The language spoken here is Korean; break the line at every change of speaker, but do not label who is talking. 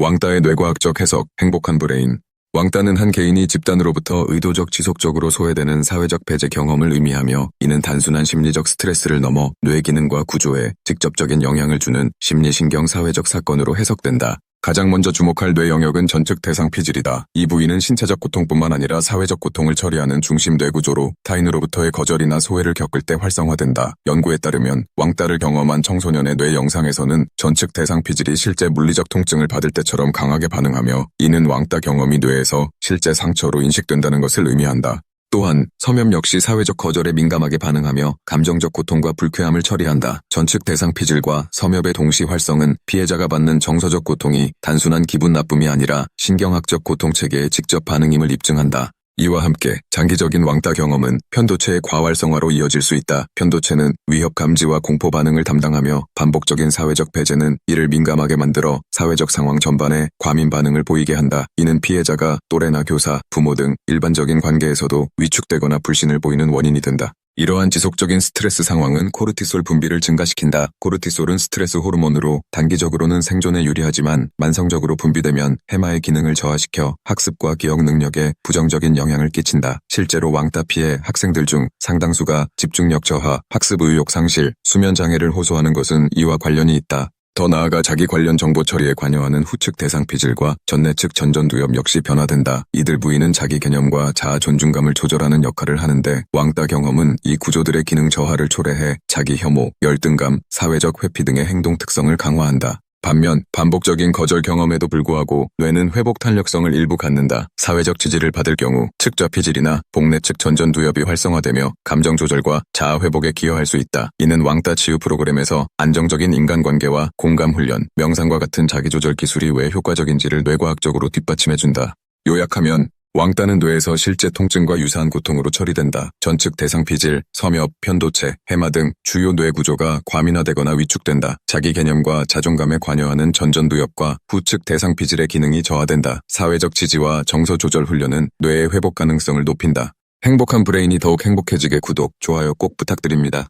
왕따의 뇌과학적 해석, 행복한 브레인. 왕따는 한 개인이 집단으로부터 의도적 지속적으로 소외되는 사회적 배제 경험을 의미하며 이는 단순한 심리적 스트레스를 넘어 뇌 기능과 구조에 직접적인 영향을 주는 심리신경 사회적 사건으로 해석된다. 가장 먼저 주목할 뇌 영역은 전측 대상 피질이다. 이 부위는 신체적 고통뿐만 아니라 사회적 고통을 처리하는 중심 뇌 구조로 타인으로부터의 거절이나 소외를 겪을 때 활성화된다. 연구에 따르면 왕따를 경험한 청소년의 뇌 영상에서는 전측 대상 피질이 실제 물리적 통증을 받을 때처럼 강하게 반응하며 이는 왕따 경험이 뇌에서 실제 상처로 인식된다는 것을 의미한다. 또한 섬염 역시 사회적 거절에 민감하게 반응하며 감정적 고통과 불쾌함을 처리한다. 전측 대상 피질과 섬엽의 동시 활성은 피해자가 받는 정서적 고통이 단순한 기분 나쁨이 아니라 신경학적 고통 체계의 직접 반응임을 입증한다. 이와 함께 장기적인 왕따 경험은 편도체의 과활성화로 이어질 수 있다. 편도체는 위협 감지와 공포 반응을 담당하며 반복적인 사회적 배제는 이를 민감하게 만들어 사회적 상황 전반에 과민 반응을 보이게 한다. 이는 피해자가 또래나 교사, 부모 등 일반적인 관계에서도 위축되거나 불신을 보이는 원인이 된다. 이러한 지속적인 스트레스 상황은 코르티솔 분비를 증가시킨다. 코르티솔은 스트레스 호르몬으로 단기적으로는 생존에 유리하지만 만성적으로 분비되면 해마의 기능을 저하시켜 학습과 기억 능력에 부정적인 영향을 끼친다. 실제로 왕따 피해 학생들 중 상당수가 집중력 저하, 학습 의욕 상실, 수면 장애를 호소하는 것은 이와 관련이 있다. 더 나아가 자기 관련 정보 처리에 관여하는 후측 대상 피질과 전내 측 전전두엽 역시 변화된다. 이들 부위는 자기 개념과 자아 존중감을 조절하는 역할을 하는데 왕따 경험은 이 구조들의 기능 저하를 초래해 자기 혐오, 열등감, 사회적 회피 등의 행동 특성을 강화한다. 반면 반복적인 거절 경험에도 불구하고 뇌는 회복 탄력성을 일부 갖는다. 사회적 지지를 받을 경우 측좌 피질이나 복내 측 전전 두엽이 활성화되며 감정 조절과 자아 회복에 기여할 수 있다. 이는 왕따 치유 프로그램에서 안정적인 인간관계와 공감 훈련, 명상과 같은 자기조절 기술이 왜 효과적인지를 뇌과학적으로 뒷받침해준다. 요약하면 왕따는 뇌에서 실제 통증과 유사한 고통으로 처리된다. 전측 대상 피질, 섬엽, 편도체, 해마 등 주요 뇌 구조가 과민화되거나 위축된다. 자기 개념과 자존감에 관여하는 전전두엽과 후측 대상 피질의 기능이 저하된다. 사회적 지지와 정서 조절 훈련은 뇌의 회복 가능성을 높인다. 행복한 브레인이 더욱 행복해지게 구독, 좋아요 꼭 부탁드립니다.